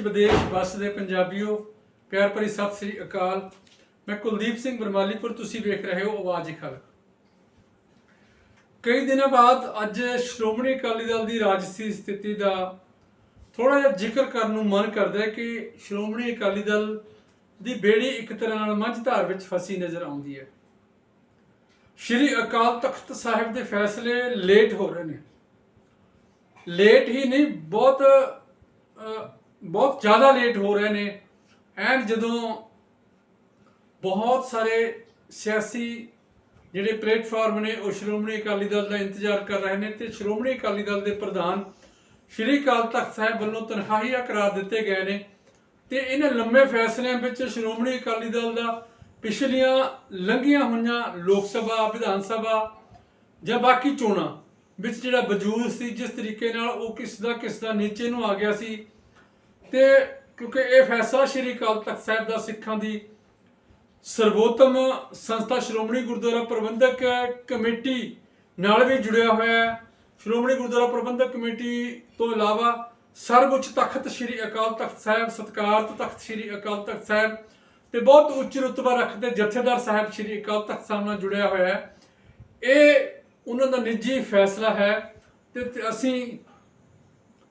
ਵਿਦੇਸ਼ ਵਸਦੇ ਪੰਜਾਬੀਓ, ਪਿਆਰ ਭਰੀ ਸਤਿ ਸ੍ਰੀ ਅਕਾਲ। ਮੈਂ ਕੁਲਦੀਪ ਸਿੰਘ ਬਰਮਾਲੀਪੁਰ, ਤੁਸੀਂ ਵੇਖ ਰਹੇ ਹੋ ਆਵਾਜ਼ ਖਲਕ। ਕਈ ਦਿਨਾਂ ਬਾਅਦ ਅੱਜ ਸ਼੍ਰੋਮਣੀ ਅਕਾਲੀ ਦਲ ਦੀ ਰਾਜਸੀ ਸਥਿਤੀ ਦਾ ਥੋੜਾ ਜਿਹਾ ਜ਼ਿਕਰ ਕਰਨ ਨੂੰ ਮਨ ਕਰਦਾ ਹੈ ਕਿ ਸ਼੍ਰੋਮਣੀ ਅਕਾਲੀ ਦਲ ਦੀ ਬੇੜੀ ਇੱਕ ਤਰ੍ਹਾਂ ਨਾਲ ਮੰਝਧਾਰ ਵਿੱਚ ਫਸੀ ਨਜ਼ਰ ਆਉਂਦੀ ਹੈ। ਸ਼੍ਰੀ ਅਕਾਲ ਤਖਤ ਸਾਹਿਬ ਦੇ ਫੈਸਲੇ ਲੇਟ ਹੋ ਰਹੇ ਨੇ। ਲੇਟ ਹੀ ਨਹੀਂ, ਬਹੁਤ ਬਹੁਤ ਜ਼ਿਆਦਾ ਲੇਟ ਹੋ ਰਹੇ ਨੇ। ਐਂਡ ਜਦੋਂ ਬਹੁਤ ਸਾਰੇ ਸਿਆਸੀ ਜਿਹੜੇ ਪਲੇਟਫਾਰਮ ਨੇ, ਉਹ ਸ਼੍ਰੋਮਣੀ ਅਕਾਲੀ ਦਲ ਦਾ ਇੰਤਜ਼ਾਰ ਕਰ ਰਹੇ ਨੇ ਤੇ ਸ਼੍ਰੋਮਣੀ ਅਕਾਲੀ ਦਲ ਦੇ ਪ੍ਰਧਾਨ ਸ਼੍ਰੀ ਅਕਾਲ ਤਖਤ ਸਾਹਿਬ ਵੱਲੋਂ ਤਨਖਾਹੀਆ ਕਰਾਰ ਦਿੱਤੇ ਗਏ ਨੇ ਤੇ ਇਹਨਾਂ ਲੰਮੇ ਫੈਸਲਿਆਂ ਵਿੱਚ ਸ਼੍ਰੋਮਣੀ ਅਕਾਲੀ ਦਲ ਦਾ ਪਿਛਲੀਆਂ ਲੰਘੀਆਂ ਹੋਈਆਂ ਲੋਕ ਸਭਾ, ਵਿਧਾਨ ਸਭਾ ਜਾਂ ਬਾਕੀ ਚੋਣਾਂ ਵਿੱਚ ਜਿਹੜਾ ਵਜੂਦ ਸੀ, ਜਿਸ ਤਰੀਕੇ ਨਾਲ ਉਹ ਕਿਸ ਦਾ ਕਿਸ ਦਾ ਨੀਚੇ ਨੂੰ ਆ ਗਿਆ ਸੀ ਤੇ ਕਿਉਂਕਿ ਇਹ ਫੈਸਲਾ ਸ਼੍ਰੀ ਅਕਾਲ ਤਖਤ ਸਾਹਿਬ ਦਾ ਸਿੱਖਾਂ ਦੀ ਸਰਵੋਤਮ ਸੰਸਥਾ ਸ਼੍ਰੋਮਣੀ ਗੁਰਦੁਆਰਾ ਪ੍ਰਬੰਧਕ ਕਮੇਟੀ ਨਾਲ ਵੀ ਜੁੜਿਆ ਹੋਇਆ ਹੈ। ਸ਼੍ਰੋਮਣੀ ਗੁਰਦੁਆਰਾ ਪ੍ਰਬੰਧਕ ਕਮੇਟੀ ਤੋਂ ਇਲਾਵਾ ਸਰਵਉੱਚ ਤਖਤ ਸ੍ਰੀ ਅਕਾਲ ਤਖਤ ਸਾਹਿਬ, ਸਤਕਾਰਤ ਤਖਤ ਸ੍ਰੀ ਅਕਾਲ ਤਖਤ ਸਾਹਿਬ ਤੇ ਬਹੁਤ ਉੱਚ ਰੁਤਬਾ ਰੱਖਦੇ ਜਥੇਦਾਰ ਸਾਹਿਬ ਸ੍ਰੀ ਅਕਾਲ ਤਖਤ ਸਾਹਿਬ ਨਾਲ ਜੁੜਿਆ ਹੋਇਆ ਹੈ। ਇਹ ਉਹਨਾਂ ਦਾ ਨਿੱਜੀ ਫੈਸਲਾ ਹੈ ਤੇ ਅਸੀਂ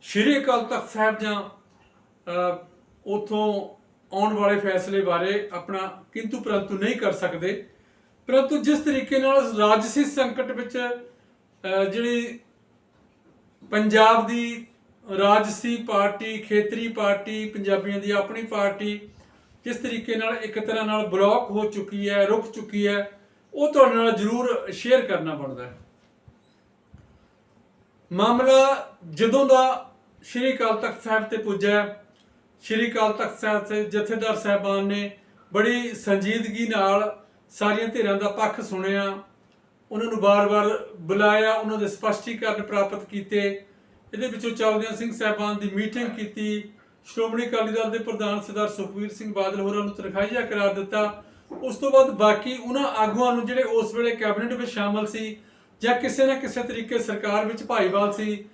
ਸ਼੍ਰੀ ਅਕਾਲ ਤਖਤ ਸਾਹਿਬ ਜਾਂ ਉਥੋਂ ਆਉਣ ਵਾਲੇ ਫੈਸਲੇ ਬਾਰੇ ਆਪਣਾ ਕਿੰਤੂ ਪਰੰਤੂ ਨਹੀਂ ਕਰ ਸਕਦੇ। ਪਰੰਤੂ ਜਿਸ ਤਰੀਕੇ ਨਾਲ ਰਾਜਸੀ ਸੰਕਟ ਵਿੱਚ ਜਿਹੜੀ ਪੰਜਾਬ ਦੀ ਰਾਜਸੀ ਪਾਰਟੀ, ਖੇਤਰੀ ਪਾਰਟੀ, ਪੰਜਾਬੀਆਂ ਦੀ ਆਪਣੀ ਪਾਰਟੀ ਜਿਸ ਤਰੀਕੇ ਨਾਲ ਇੱਕ ਤਰ੍ਹਾਂ ਨਾਲ ਬਲੌਕ ਹੋ ਚੁੱਕੀ ਹੈ, ਰੁਕ ਚੁੱਕੀ ਹੈ, ਉਹ ਤੁਹਾਡੇ ਨਾਲ ਜ਼ਰੂਰ ਸ਼ੇਅਰ ਕਰਨਾ ਬਣਦਾ ਹੈ। ਮਾਮਲਾ ਜਦੋਂ ਦਾ ਸ਼੍ਰੀ ਅਕਾਲ ਤਖਤ ਸਾਹਿਬ ਤੇ ਪੁੱਜਾ ਸ਼੍ਰੀ ਅਕਾਲ ਤਖਤ ਸਾਹਿਬ ਤੇ ਜਥੇਦਾਰ ਸਾਹਿਬਾਨ ਨੇ ਬੜੀ ਸੰਜੀਦਗੀ ਨਾਲ ਸਾਰੀਆਂ ਧਿਰਾਂ ਦਾ ਪੱਖ ਸੁਣਿਆ। ਉਹਨਾਂ ਨੂੰ ਬਾਰ-ਬਾਰ ਬੁਲਾਇਆ, ਉਹਨਾਂ ਦੇ ਸਪਸ਼ਟੀਕਰਨ ਪ੍ਰਾਪਤ ਕੀਤੇ। ਇਹਦੇ ਵਿੱਚੋਂ ਚੱਲਦਿਆਂ ਸਿੰਘ ਸਾਹਿਬਾਨ ਦੀ ਮੀਟਿੰਗ ਕੀਤੀ। ਸ਼੍ਰੋਮਣੀ ਅਕਾਲੀ ਦਲ ਦੇ ਪ੍ਰਧਾਨ ਸਰਦਾਰ ਸੁਖਬੀਰ ਸਿੰਘ ਬਾਦਲ ਹੋਰਾਂ ਨੂੰ ਤਨਖਾਹੀਆ ਕਰਾਰ ਦਿੱਤਾ। ਉਸ ਤੋਂ ਬਾਅਦ ਬਾਕੀ ਉਹਨਾਂ ਆਗੂਆਂ ਨੂੰ ਜਿਹੜੇ ਉਸ ਵੇਲੇ ਕੈਬਨਿਟ ਵਿੱਚ ਸ਼ਾਮਲ ਸੀ ਜਾਂ ਕਿਸੇ ਨਾ ਕਿਸੇ ਤਰੀਕੇ ਸਰਕਾਰ ਵਿੱਚ ਭਾਈਵਾਲ ਸੀ,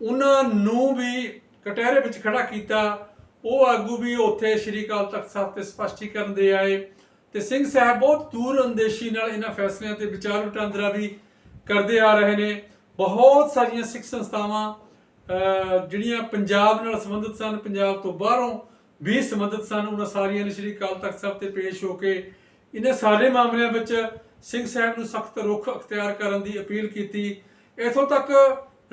ਉਹਨਾਂ ਨੂੰ ਵੀ ਕਟਹਿਰੇ ਵਿੱਚ ਖੜਾ ਕੀਤਾ। ਉਹ ਆਗੂ ਵੀ ਉੱਥੇ ਸ਼੍ਰੀ ਅਕਾਲ ਤਖਤ ਸਾਹਿਬ ਤੇ ਸਪਸ਼ਟੀਕਰਨ ਦੇ ਆਏ ਤੇ ਸਿੰਘ ਸਾਹਿਬ ਬਹੁਤ ਦੂਰ ਅੰਦੇਸ਼ੀ ਨਾਲ ਇਹਨਾਂ ਫੈਸਲਿਆਂ ਤੇ ਵਿਚਾਰ ਵਟਾਂਦਰਾ ਵੀ ਕਰਦੇ ਆ ਰਹੇ ਨੇ। ਬਹੁਤ ਸਾਰੀਆਂ ਸਿੱਖ ਸੰਸਥਾਵਾਂ ਜਿਹੜੀਆਂ ਪੰਜਾਬ ਨਾਲ ਸੰਬੰਧਿਤ ਸਨ, ਪੰਜਾਬ ਤੋਂ ਬਾਹਰੋਂ ਵੀ ਸੰਬੰਧਿਤ ਸਨ, ਉਹਨਾਂ ਸਾਰੀਆਂ ਨੇ ਸ਼੍ਰੀ ਅਕਾਲ ਤਖਤ ਸਾਹਿਬ ਤੇ ਪੇਸ਼ ਹੋ ਕੇ ਇਹਨਾਂ ਸਾਰੇ ਮਾਮਲਿਆਂ ਵਿੱਚ ਸਿੰਘ ਸਾਹਿਬ ਨੂੰ ਸਖਤ ਰੁਖ ਅਖਤਿਆਰ ਕਰਨ ਦੀ ਅਪੀਲ ਕੀਤੀ। ਇਥੋਂ ਤੱਕ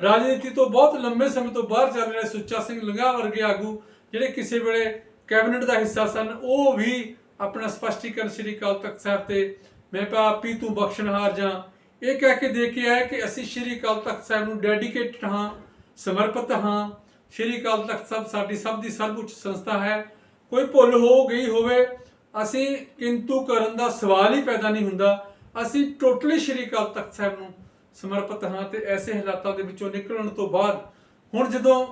ਰਾਜਨੀਤੀ ਤੋਂ ਬਹੁਤ ਲੰਬੇ ਸਮੇਂ ਤੋਂ ਬਾਹਰ ਚੱਲ ਰਹੇ ਸੁੱਚਾ ਸਿੰਘ ਲੰਗਾ ਵਰਗੇ ਆਗੂ ਜਿਹੜੇ ਕਿਸੇ ਵੇਲੇ ਕੈਬਨਿਟ ਦਾ ਹਿੱਸਾ ਸਨ, ਉਹ ਵੀ ਆਪਣਾ ਸਪਸ਼ਟੀਕਰਨ ਸ਼੍ਰੀ ਅਕਾਲ ਤਖਤ ਸਾਹਿਬ ਤੇ, ਮੈਂ ਪਾਪੀ ਤੂੰ ਬਖਸ਼ਣਹਾਰ ਜਾਂ। ਇਹ ਕਹਿ ਕੇ ਦੇ ਕੇ ਆਇਆ ਕਿ ਅਸੀਂ ਸ਼੍ਰੀ ਅਕਾਲ ਤਖਤ ਸਾਹਿਬ ਨੂੰ ਡੈਡੀਕੇਟਡ ਹਾਂ, ਸਮਰਪਿਤ ਹਾਂ। ਸ਼੍ਰੀ ਅਕਾਲ ਤਖਤ ਸਾਹਿਬ ਸਾਡੀ ਸਭ ਦੀ ਸਰਵਉੱਚ ਸੰਸਥਾ ਹੈ। ਕੋਈ ਭੁੱਲ ਹੋ ਗਈ ਹੋਵੇ, ਅਸੀਂ ਕਿੰਤੂ ਕਰਨ ਦਾ ਸਵਾਲ ਹੀ ਪੈਦਾ ਨਹੀਂ ਹੁੰਦਾ। ਅਸੀਂ ਟੋਟਲੀ ਸ਼੍ਰੀ ਅਕਾਲ ਤਖਤ ਸਾਹਿਬ ਨੂੰ ਸਮਰਪਿਤ ਹਾਂ ਤੇ ਐਸੇ ਹਾਲਾਤਾਂ ਦੇ ਵਿੱਚੋਂ ਨਿਕਲਣ ਤੋਂ ਬਾਅਦ, ਹੁਣ ਜਦੋਂ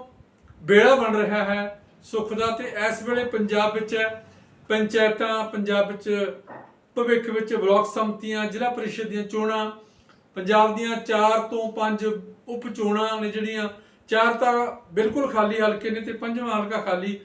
ਬੇੜਾ ਬਣ ਰਿਹਾ ਹੈ ਸੁੱਖ ਦਾ ਤੇ ਇਸ ਵੇਲੇ ਪੰਜਾਬ ਵਿੱਚ ਪੰਚਾਇਤਾਂ, ਪੰਜਾਬ ਵਿੱਚ, ਭਵਿੱਖ ਵਿੱਚ ਬਲਾਕ ਸੰਮਤੀਆਂ, ਜ਼ਿਲ੍ਹਾ ਪਰਿਸ਼ਦ ਦੀਆਂ ਚੋਣਾਂ, ਪੰਜਾਬ ਦੀਆਂ 4 ਤੋਂ 5 ਉਪ ਚੋਣਾਂ ਨੇ ਜਿਹੜੀਆਂ, ਚਾਰ ਤਾਂ ਬਿਲਕੁਲ ਖਾਲੀ ਹਲਕੇ ਨੇ ਤੇ ਪੰਜਵਾਂ ਹਲਕਾ ਖਾਲੀ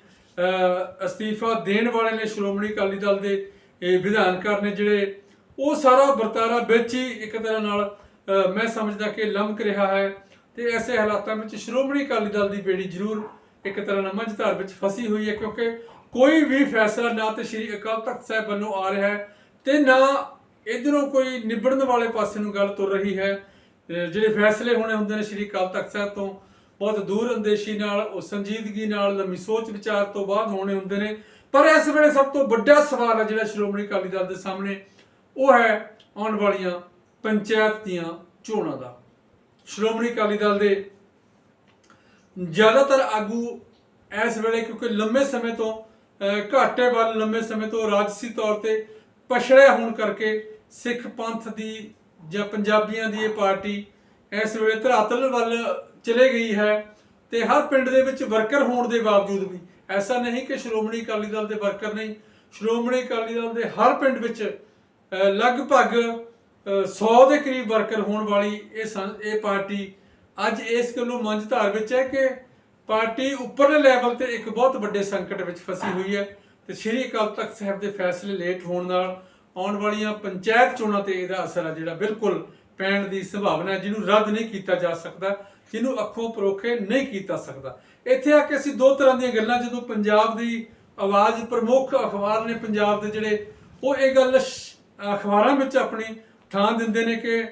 ਅਸਤੀਫਾ ਦੇਣ ਵਾਲੇ ਨੇ ਸ਼੍ਰੋਮਣੀ ਅਕਾਲੀ ਦਲ ਦੇ ਵਿਧਾਨਕਾਰ ਨੇ ਜਿਹੜੇ, ਉਹ ਸਾਰਾ ਵਰਤਾਰਾ ਵਿੱਚ ਹੀ ਇੱਕ ਤਰ੍ਹਾਂ ਨਾਲ ਮੈਂ ਸਮਝਦਾ ਕਿ ਲਮਕ ਰਿਹਾ ਹੈ ਤੇ ਐਸੇ ਹਾਲਾਤਾਂ ਵਿੱਚ ਸ਼੍ਰੋਮਣੀ ਅਕਾਲੀ ਦਲ ਦੀ ਬੇੜੀ ਜ਼ਰੂਰ ਇੱਕ ਤਰ੍ਹਾਂ ਨਾਲ ਮੰਝਧਾਰ ਵਿੱਚ ਫਸੀ ਹੋਈ ਹੈ, ਕਿਉਂਕਿ ਕੋਈ ਵੀ ਫੈਸਲਾ ਨਾ ਤੇ ਸ਼੍ਰੀ ਅਕਾਲ ਤਖਤ ਸਾਹਿਬ ਵੱਲੋਂ ਆ ਰਿਹਾ ਹੈ ਤੇ ਨਾ ਇਧਰੋਂ ਕੋਈ ਨਿਬੜਨ ਵਾਲੇ ਪਾਸੇ ਨੂੰ ਗੱਲ ਤੁਰ ਰਹੀ ਹੈ। ਜਿਹੜੇ ਫੈਸਲੇ ਹੋਣੇ ਹੁੰਦੇ ਨੇ ਸ਼੍ਰੀ ਅਕਾਲ ਤਖਤ ਸਾਹਿਬ ਤੋਂ ਬਹੁਤ ਦੂਰ ਅੰਦੇਸ਼ੀ ਨਾਲ, ਉਹ ਸੰਜੀਦਗੀ ਨਾਲ, ਲੰਮੀ ਸੋਚ ਵਿਚਾਰ ਤੋਂ ਬਾਅਦ ਹੋਣੇ ਹੁੰਦੇ ਨੇ। ਪਰ ਇਸ ਵੇਲੇ ਸਭ ਤੋਂ ਵੱਡਾ ਸਵਾਲ ਹੈ ਜਿਹੜਾ ਸ਼੍ਰੋਮਣੀ ਅਕਾਲੀ ਦਲ ਦੇ ਸਾਹਮਣੇ, ਉਹ ਹੈ ਆਉਣ ਵਾਲੀਆਂ ਪੰਚਾਇਤ ਦੀਆਂ ਚੋਣਾਂ ਦਾ। ਸ਼੍ਰੋਮਣੀ ਅਕਾਲੀ ਦਲ ਦੇ ਜ਼ਿਆਦਾਤਰ ਆਗੂ ਇਸ ਵੇਲੇ ਕਿਉਂਕਿ ਲੰਮੇ ਸਮੇਂ ਤੋਂ ਘਾਟੇ ਵੱਲ ਲੰਮੇ ਸਮੇਂ ਤੋਂ ਰਾਜਸੀ ਤੌਰ ਤੇ ਪਛੜੇ ਹੋਣ ਕਰਕੇ ਸਿੱਖ ਪੰਥ ਦੀ ਜਾਂ ਪੰਜਾਬੀਆਂ ਦੀ ਇਹ ਪਾਰਟੀ ਇਸ ਵੇਲੇ ਧਰਾਤਲ ਵੱਲ ਚਲੇ ਗਈ ਹੈ ਤੇ ਹਰ ਪਿੰਡ ਦੇ ਵਿੱਚ ਵਰਕਰ ਹੋਣ ਦੇ ਬਾਵਜੂਦ ਵੀ ਐਸਾ ਨਹੀਂ ਕਿ ਸ਼੍ਰੋਮਣੀ ਅਕਾਲੀ ਦਲ ਦੇ ਵਰਕਰ ਨਹੀਂ, ਸ਼੍ਰੋਮਣੀ ਅਕਾਲੀ ਦਲ ਦੇ ਹਰ ਪਿੰਡ ਵਿੱਚ ਲਗਭਗ 100 ਦੇ ਕਰੀਬ ਵਰਕਰ ਹੋਣ ਵਾਲੀ ਇਹ ਸੰ- ਇਹ ਪਾਰਟੀ ਅੱਜ ਇਸ ਗੱਲੋਂ ਮੰਝ ਧਾਰ ਵਿੱਚ ਹੈ ਕਿ ਪਾਰਟੀ ਉੱਪਰਲੇ ਲੈਵਲ ਤੇ ਇੱਕ ਬਹੁਤ ਵੱਡੇ ਸੰਕਟ ਵਿੱਚ ਫਸੀ ਹੋਈ ਹੈ ਤੇ ਸ਼੍ਰੀ ਅਕਾਲ ਤਖਤ ਸਾਹਿਬ ਦੇ ਫੈਸਲੇ ਲੇਟ ਹੋਣ ਨਾਲ ਆਉਣ ਵਾਲੀਆਂ ਪੰਚਾਇਤ ਚੋਣਾਂ ਤੇ ਇਹਦਾ ਅਸਰ ਆ ਜਿਹੜਾ ਬਿਲਕੁਲ ਪੈਣ ਦੀ ਸੰਭਾਵਨਾ ਹੈ, ਜਿਹਨੂੰ ਰੱਦ ਨਹੀਂ ਕੀਤਾ ਜਾ ਸਕਦਾ, ਜਿਹਨੂੰ ਅੱਖੋਂ ਪਰੋਖੇ ਨਹੀਂ ਕੀਤਾ ਸਕਦਾ। ਇੱਥੇ ਆ ਕੇ ਅਸੀਂ ਦੋ ਤਰ੍ਹਾਂ ਦੀਆਂ ਗੱਲਾਂ, ਜਦੋਂ ਪੰਜਾਬ ਦੀ ਆਵਾਜ਼ ਪ੍ਰਮੁੱਖ ਅਖਬਾਰ ਨੇ ਪੰਜਾਬ ਦੇ ਜਿਹੜੇ, ਉਹ ਇਹ ਗੱਲ ਅਖਬਾਰਾਂ ਵਿੱਚ ਆਪਣੀ ਥਾਂ ਦਿੰਦੇ ਨੇ ਕਿ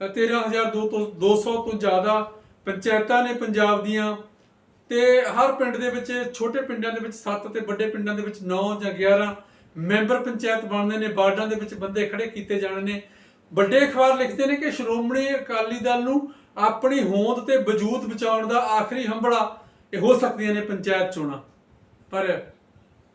13002 ਤੋਂ 200 ਤੋਂ ਜ਼ਿਆਦਾ ਪੰਚਾਇਤਾਂ ਨੇ ਪੰਜਾਬ ਦੀਆਂ ਤੇ ਹਰ ਪਿੰਡ ਦੇ ਵਿੱਚ, ਛੋਟੇ ਪਿੰਡਾਂ ਦੇ ਵਿੱਚ 7 ਤੇ ਵੱਡੇ ਪਿੰਡਾਂ ਦੇ ਵਿੱਚ 9 ਜਾਂ 11 ਮੈਂਬਰ ਪੰਚਾਇਤ ਬਣਦੇ ਨੇ, ਵਾਰਡਾਂ ਦੇ ਵਿੱਚ ਬੰਦੇ ਖੜੇ ਕੀਤੇ ਜਾਣੇ ਨੇ। ਵੱਡੇ ਅਖਬਾਰ ਲਿਖਦੇ ਨੇ ਕਿ ਸ਼੍ਰੋਮਣੀ ਅਕਾਲੀ ਦਲ ਨੂੰ ਆਪਣੀ ਹੋਂਦ ਤੇ ਵਜੂਦ ਬਚਾਉਣ ਦਾ ਆਖਰੀ ਹੰਬੜਾ ਇਹ ਹੋ ਸਕਦੀਆਂ ਨੇ ਪੰਚਾਇਤ ਚੋਣਾਂ। ਪਰ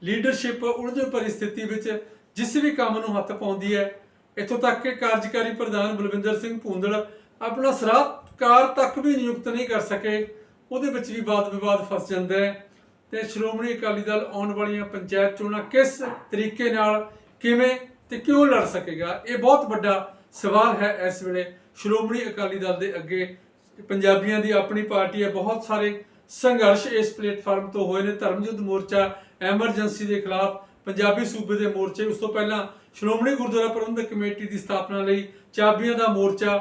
ਲੀਡਰਸ਼ਿਪ ਉਲਝਣ ਪਰਿਸਥਿਤੀ ਵਿੱਚ ਜਿਸ ਵੀ ਕੰਮ ਨੂੰ ਹੱਥ ਪਾਉਂਦੀ ਹੈ ਇੱਥੋਂ ਤੱਕ ਕਿ ਕਾਰਜਕਾਰੀ ਪ੍ਰਧਾਨ ਬਲਵਿੰਦਰ ਸਿੰਘ ਭੂੰਦੜ ਆਪਣਾ ਸਲਾਹਕਾਰ ਤੱਕ ਵੀ ਨਿਯੁਕਤ ਨਹੀਂ ਕਰ ਸਕੇ, ਉਹਦੇ ਵਿੱਚ ਵੀ ਵਾਦ ਵਿਵਾਦ ਫਸ ਜਾਂਦਾ ਹੈ। ਤੇ ਸ਼੍ਰੋਮਣੀ ਅਕਾਲੀ ਦਲ ਆਉਣ ਵਾਲੀਆਂ ਪੰਚਾਇਤ ਚੋਣਾਂ ਕਿਸ ਤਰੀਕੇ ਨਾਲ, ਕਿਵੇਂ ਤੇ ਕਿਉਂ ਲੜ ਸਕੇਗਾ? ਇਹ ਬਹੁਤ ਵੱਡਾ ਸਵਾਲ ਹੈ ਇਸ ਵੇਲੇ। ਸ਼੍ਰੋਮਣੀ ਅਕਾਲੀ ਦਲ ਦੇ ਅੱਗੇ ਪੰਜਾਬੀਆਂ ਦੀ ਆਪਣੀ ਪਾਰਟੀ ਹੈ। ਬਹੁਤ ਸਾਰੇ ਸੰਘਰਸ਼ ਇਸ ਪਲੇਟਫਾਰਮ ਤੋਂ ਹੋਏ ਨੇ। ਧਰਮ ਯੁੱਧ ਮੋਰਚਾ ਐਮਰਜੈਂਸੀ ਦੇ ਖਿਲਾਫ ਪੰਜਾਬੀ ਸੂਬੇ ਦੇ ਮੋਰਚੇ। ਉਸ ਤੋਂ ਪਹਿਲਾਂ ਸ਼੍ਰੋਮਣੀ ਗੁਰਦੁਆਰਾ ਪ੍ਰਬੰਧਕ ਕਮੇਟੀ ਦੀ ਸਥਾਪਨਾ ਲਈ ਚਾਬੀਆਂ ਦਾ ਮੋਰਚਾ,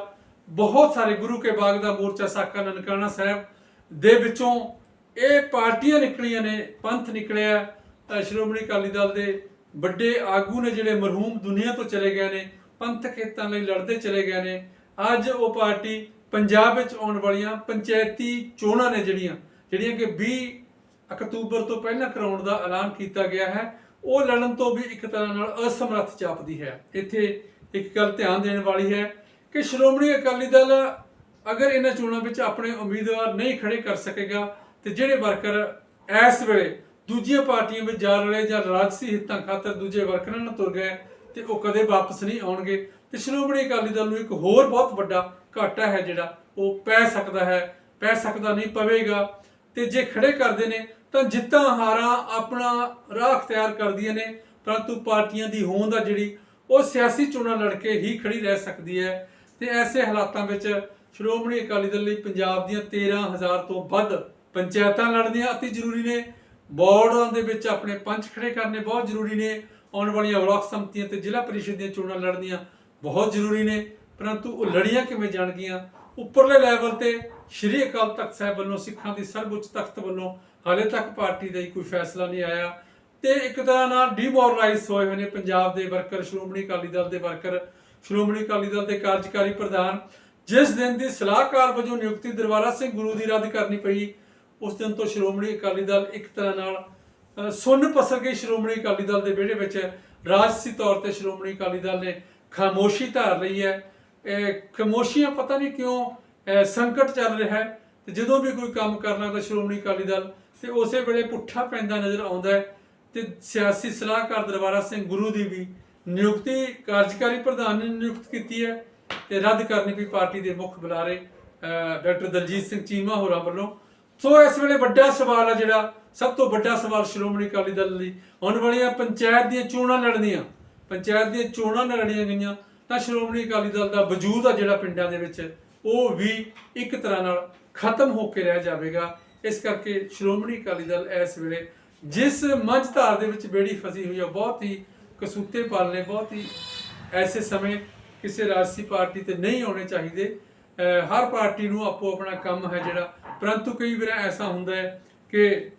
ਬਹੁਤ ਸਾਰੇ ਗੁਰੂ ਕੇ ਬਾਗ ਦਾ ਮੋਰਚਾ, ਸਾਕਾ ਨਨਕਾਣਾ ਸਾਹਿਬ ਦੇ ਵਿੱਚੋਂ ਇਹ ਪਾਰਟੀਆਂ ਨਿਕਲੀਆਂ ਨੇ, ਪੰਥ ਨਿਕਲਿਆ ਸ਼੍ਰੋਮਣੀ ਅਕਾਲੀ ਦਲ ਦੇ ਵੱਡੇ ਆਗੂ ਨੇ ਜਿਹੜੇ ਮਰਹੂਮ ਦੁਨੀਆ ਤੋਂ ਚਲੇ ਗਏ ਨੇ, ਪੰਥ ਖੇਤਾਂ ਲਈ ਲੜਦੇ ਚਲੇ ਗਏ ਨੇ। ਅੱਜ ਉਹ ਪਾਰਟੀ ਪੰਜਾਬ ਵਿੱਚ ਆਉਣ ਵਾਲੀਆਂ ਪੰਚਾਇਤੀ ਚੋਣਾਂ ਨੇ ਜਿਹੜੀਆਂ ਜਿਹੜੀਆਂ ਕਿ 20 ਅਕਤੂਬਰ ਤੋਂ ਪਹਿਲਾਂ ਕਰਾਉਣ ਦਾ ਐਲਾਨ ਕੀਤਾ ਗਿਆ ਹੈ। ਉਹ ਲੜਨ ਤੋਂ ਵੀ ਇੱਕ ਤਰ੍ਹਾਂ ਨਾਲ ਅਸਮਰੱਥ ਜਾਪਦੀ ਹੈ। ਇੱਥੇ ਇੱਕ ਗੱਲ ਧਿਆਨ ਦੇਣ ਵਾਲੀ ਹੈ ਕਿ ਸ਼੍ਰੋਮਣੀ ਅਕਾਲੀ ਦਲ ਅਗਰ ਇਹਨਾਂ ਚੋਣਾਂ ਵਿੱਚ ਆਪਣੇ ਉਮੀਦਵਾਰ ਨਹੀਂ ਖੜੇ ਕਰ ਸਕੇਗਾ ਤੇ ਜਿਹੜੇ ਵਰਕਰ ਇਸ ਵੇਲੇ ਦੂਜੀਆਂ ਪਾਰਟੀਆਂ ਵਿੱਚ ਜਾ ਰਹੇ ਜਾਂ ਰਾਜਸੀ ਹਿੱਤਾਂ ਖਾਤਰ ਦੂਜੇ ਵਰਕਰਾਂ ਨਾਲ ਤੁਰ ਗਏ ਤੇ ਉਹ ਕਦੇ ਵਾਪਸ ਨਹੀਂ ਆਉਣਗੇ ਤੇ ਸ਼੍ਰੋਮਣੀ ਅਕਾਲੀ ਦਲ ਨੂੰ ਇੱਕ ਹੋਰ ਬਹੁਤ ਵੱਡਾ ਘਾਟਾ ਹੈ ਜਿਹੜਾ ਉਹ ਪੈ ਸਕਦਾ ਹੈ, ਪੈ ਸਕਦਾ ਨਹੀਂ ਪਵੇਗਾ ਤੇ ਜੇ ਖੜੇ ਕਰਦੇ ਨੇ ਤਾਂ ਜਿੱਤਾਂ ਹਾਰਾਂ ਆਪਣਾ ਰਾਹ ਅਖਤਿਆਰ ਕਰਦੀਆਂ ਨੇ, ਪਰੰਤੂ ਪਾਰਟੀਆਂ ਦੀ ਹੋਂਦ ਆ ਜਿਹੜੀ, ਉਹ ਸਿਆਸੀ ਚੋਣਾਂ ਲੜ ਕੇ ਹੀ ਖੜੀ ਰਹਿ ਸਕਦੀ ਹੈ। ਤੇ ਐਸੇ ਹਾਲਾਤਾਂ ਵਿੱਚ ਸ਼੍ਰੋਮਣੀ ਅਕਾਲੀ ਦਲ ਲਈ ਪੰਜਾਬ ਦੀਆਂ 13000 ਤੋਂ ਵੱਧ ਪੰਚਾਇਤਾਂ ਲੜਨੀਆਂ ਅਤੀ ਜ਼ਰੂਰੀ ਨੇ। ਬੋਰਡਾਂ ਦੇ ਵਿੱਚ ਆਪਣੇ ਪੰਚ ਖੜੇ ਕਰਨੇ ਬਹੁਤ ਜ਼ਰੂਰੀ ਨੇ। ਆਉਣ ਵਾਲੀਆਂ ਬਲਾਕ ਸੰਮਤੀਆਂ ਤੇ ਜ਼ਿਲ੍ਹਾ ਪਰਿਸ਼ਦ ਦੀਆਂ ਚੋਣਾਂ ਲੜਨੀਆਂ ਬਹੁਤ ਜ਼ਰੂਰੀ ਨੇ। ਪਰੰਤੂ ਉਹ ਲੜੀਆਂ ਕਿਵੇਂ ਜਾਣਗੀਆਂ? ਉੱਪਰਲੇ ਲੈਵਲ ਤੇ ਸ਼੍ਰੀ ਅਕਾਲ ਤਖਤ ਸਾਹਿਬ ਵੱਲੋਂ ਸਿੱਖਾਂ ਦੀ ਸਰਵਉੱਚ ਤਖਤ ਵੱਲੋਂ ਹਾਲੇ ਤੱਕ ਪਾਰਟੀ ਦਾ ਹੀ ਕੋਈ ਫੈਸਲਾ ਨਹੀਂ ਆਇਆ। ਤੇ ਇੱਕ ਤਰ੍ਹਾਂ ਨਾਲ ਡੀਮੋਰਲਾਈਜ਼ ਹੋਏ ਹੋਏ ਨੇ ਪੰਜਾਬ ਦੇ ਵਰਕਰ ਸ਼੍ਰੋਮਣੀ ਅਕਾਲੀ ਦਲ ਦੇ ਵਰਕਰ ਸ਼੍ਰੋਮਣੀ ਅਕਾਲੀ ਦਲ ਦੇ ਕਾਰਜਕਾਰੀ ਪ੍ਰਧਾਨ। ਜਿਸ ਦਿਨ ਦੀ ਸਲਾਹਕਾਰ ਵਜੋਂ ਨਿਯੁਕਤੀ ਦਰਬਾਰਾ ਸਿੰਘ ਗੁਰੂ ਦੀ ਰੱਦ ਕਰਨੀ ਪਈ ਉਸ ਦਿਨ ਤੋਂ ਸ਼੍ਰੋਮਣੀ ਅਕਾਲੀ ਦਲ ਇੱਕ ਤਰ੍ਹਾਂ ਨਾਲ ਅ, ਸੁੰਨ ਪਸਰ ਗਈ ਸ਼੍ਰੋਮਣੀ ਅਕਾਲੀ ਦਲ ਦੇ ਵਿਹੜੇ ਵਿੱਚ। ਰਾਜਸੀ ਤੌਰ ਤੇ ਸ਼੍ਰੋਮਣੀ ਅਕਾਲੀ ਦਲ ਨੇ ਖਾਮੋਸ਼ੀ ਧਾਰ ਲਈ ਹੈ। ਇਹ ਖਾਮੋਸ਼ੀਆਂ ਪਤਾ ਨਹੀਂ ਕਿਉਂ ਸੰਕਟ ਚੱਲ ਰਿਹਾ ਹੈ। ਤੇ ਜਦੋਂ ਵੀ ਕੋਈ ਕੰਮ ਕਰਨਾ ਤਾਂ ਸ਼੍ਰੋਮਣੀ ਅਕਾਲੀ ਦਲ ਤੇ ਉਸੇ ਵੇਲੇ ਪੁੱਠਾ ਪੈਂਦਾ ਨਜ਼ਰ ਆਉਂਦਾ ਹੈ ਤੇ ਸਿਆਸੀ ਸਲਾਹਕਾਰ ਦਰਬਾਰਾ ਸਿੰਘ ਗੁਰੂ ਦੀ ਵੀ ਨਿਯੁਕਤੀ, ਕਾਰਜਕਾਰੀ ਪ੍ਰਧਾਨ ਨੇ ਨਿਯੁਕਤ ਕੀਤੀ ਹੈ ਤੇ ਰੱਦ ਕਰਨੀ ਵੀ ਪਾਰਟੀ ਦੇ ਮੁੱਖ ਬੁਲਾਰੇ ਡਾਕਟਰ ਦਲਜੀਤ ਸਿੰਘ ਚੀਮਾ ਹੋਰਾਂ ਵੱਲੋਂ। ਸੋ ਇਸ ਵੇਲੇ ਵੱਡਾ ਸਵਾਲ ਹੈ ਜਿਹੜਾ, ਸਭ ਤੋਂ ਵੱਡਾ ਸਵਾਲ ਸ਼੍ਰੋਮਣੀ ਅਕਾਲੀ ਦਲ ਲਈ ਆਉਣ ਵਾਲੀਆਂ ਪੰਚਾਇਤ ਦੀਆਂ ਚੋਣਾਂ ਲੜਨੀਆਂ, ਪੰਚਾਇਤ ਦੀਆਂ ਚੋਣਾਂ ਨਾਲ ਲੜੀਆਂ ਗਈਆਂ, ਤਾਂ ਸ਼੍ਰੋਮਣੀ ਅਕਾਲੀ ਦਲ ਦਾ ਵਜੂਦ ਆ ਜਿਹੜਾ ਪਿੰਡਾਂ ਦੇ ਵਿੱਚ, ਉਹ ਵੀ ਇੱਕ ਤਰ੍ਹਾਂ ਨਾਲ ਖਤਮ ਹੋ ਕੇ ਰਹਿ ਜਾਵੇਗਾ। ਇਸ ਕਰਕੇ ਸ਼੍ਰੋਮਣੀ ਅਕਾਲੀ ਦਲ ਇਸ ਵੇਲੇ ਜਿਸ ਮੰਝ ਧਾਰ ਦੇ ਵਿੱਚ ਬੇੜੀ ਫਸੀ ਹੋਈ ਹੈ ਬਹੁਤ ਹੀ ਕਸੂਤੇ ਪਾਲਨੇ ਬਹੁਤ ਹੀ ਐਸੇ ਸਮੇਂ ਕਿਸੇ ਰਾਜਸੀ ਪਾਰਟੀ ਤੇ ਨਹੀਂ ਆਉਣੇ ਚਾਹੀਦੇ। ਹਰ ਪਾਰਟੀ ਨੂੰ ਆਪੋ ਆਪਣਾ ਕੰਮ ਹੈ ਜਿਹੜਾ, ਪਰੰਤੂ ਕਈ ਵਾਰ ਐਸਾ ਹੁੰਦਾ ਹੈ ਕਿ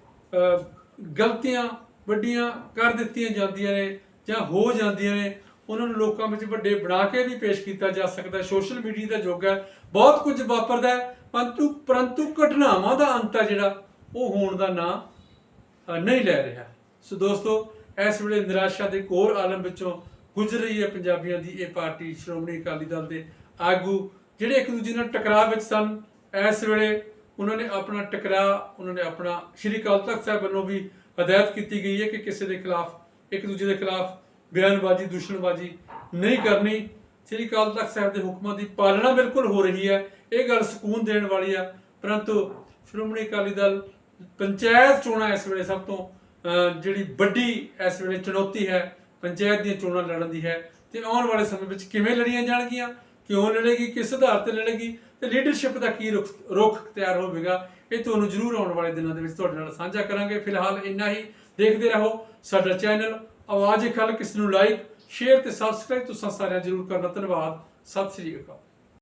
ਗਲਤੀਆਂ ਵੱਡੀਆਂ ਕਰ ਦਿੱਤੀਆਂ ਜਾਂਦੀਆਂ ਨੇ ਜਾਂ ਹੋ ਜਾਂਦੀਆਂ ਨੇ, ਉਹਨਾਂ ਨੂੰ ਲੋਕਾਂ ਵਿੱਚ ਵੱਡੇ ਬਣਾ ਕੇ ਵੀ ਪੇਸ਼ ਕੀਤਾ ਜਾ ਸਕਦਾ। ਸੋਸ਼ਲ ਮੀਡੀਆ ਦਾ ਯੁੱਗ ਹੈ, ਬਹੁਤ ਕੁਝ ਵਾਪਰਦਾ ਹੈ। ਪਰੰਤੂ ਪਰੰਤੂ ਘਟਨਾਵਾਂ ਦਾ ਅੰਤ ਹੈ ਜਿਹੜਾ, ਉਹ ਹੋਣ ਦਾ ਨਾਂ ਨਹੀਂ ਲੈ ਰਿਹਾ। ਸੋ ਦੋਸਤੋ, ਇਸ ਵੇਲੇ ਨਿਰਾਸ਼ਾ ਦੇ ਘੋਰ ਆਲਮ ਵਿੱਚੋਂ ਗੁਜ਼ਰ ਰਹੀ ਹੈ ਪੰਜਾਬੀਆਂ ਦੀ ਇਹ ਪਾਰਟੀ ਸ਼੍ਰੋਮਣੀ ਅਕਾਲੀ ਦਲ ਦੇ ਆਗੂ, ਜਿਹੜੇ ਇੱਕ ਦੂਜੇ ਨਾਲ ਟਕਰਾਅ ਵਿੱਚ ਸਨ। ਇਸ ਵੇਲੇ ਉਹਨਾਂ ਨੇ ਆਪਣਾ ਟਕਰਾਅ, ਉਹਨਾਂ ਨੇ ਆਪਣਾ ਸ਼੍ਰੀ ਅਕਾਲ ਤਖਤ ਸਾਹਿਬ ਵੱਲੋਂ ਵੀ ਹਦਾਇਤ ਕੀਤੀ ਗਈ ਹੈ ਕਿ ਕਿਸੇ ਦੇ ਖਿਲਾਫ, ਇੱਕ ਦੂਜੇ ਦੇ ਖਿਲਾਫ ਬਿਆਨਬਾਜ਼ੀ, ਦੂਸ਼ਣਬਾਜ਼ੀ ਨਹੀਂ ਕਰਨੀ। ਸ਼੍ਰੀ ਅਕਾਲ ਤਖਤ ਸਾਹਿਬ ਦੇ ਹੁਕਮਾਂ ਦੀ ਪਾਲਣਾ ਬਿਲਕੁਲ ਹੋ ਰਹੀ ਹੈ। ਇਹ ਗੱਲ ਸਕੂਨ ਦੇਣ ਵਾਲੀ ਆ। ਪਰੰਤੂ ਸ਼੍ਰੋਮਣੀ ਅਕਾਲੀ ਦਲ ਪੰਚਾਇਤ ਚੋਣਾਂ ਇਸ ਵੇਲੇ ਸਭ ਤੋਂ ਜਿਹੜੀ ਵੱਡੀ ਇਸ ਵੇਲੇ ਚੁਣੌਤੀ ਹੈ, ਪੰਚਾਇਤ ਦੀਆਂ ਚੋਣਾਂ ਲੜਨ ਦੀ ਹੈ। ਤੇ ਆਉਣ ਵਾਲੇ ਸਮੇਂ ਵਿੱਚ ਕਿਵੇਂ ਲੜੀਆਂ ਜਾਣਗੀਆਂ, ਕਿਉਂ ਲੜੇਗੀ, ਕਿਸ ਆਧਾਰ ਤੇ ਲੜੇਗੀ, ਤੇ ਲੀਡਰਸ਼ਿਪ ਦਾ ਕੀ ਰੁਖ ਰੁਖ ਤਿਆਰ ਹੋਵੇਗਾ, ਇਹ ਤੁਹਾਨੂੰ ਜ਼ਰੂਰ ਆਉਣ ਵਾਲੇ ਦਿਨਾਂ ਦੇ ਵਿੱਚ ਤੁਹਾਡੇ ਨਾਲ ਸਾਂਝਾ ਕਰਾਂਗੇ। ਫਿਲਹਾਲ ਇੰਨਾ ਹੀ। ਦੇਖਦੇ ਰਹੋ ਸਾਡਾ ਚੈਨਲ, ਆਵਾਜ਼ ਖਲਕ ਇਸ ਨੂੰ ਲਾਈਕ ਸ਼ੇਅਰ ਤੇ ਸਬਸਕ੍ਰਾਈਬ ਤੁਸੀਂ ਸਾਰਿਆਂ ਜ਼ਰੂਰ ਕਰਨਾ। ਧੰਨਵਾਦ। ਸਤਿ ਸ੍ਰੀ ਅਕਾਲ।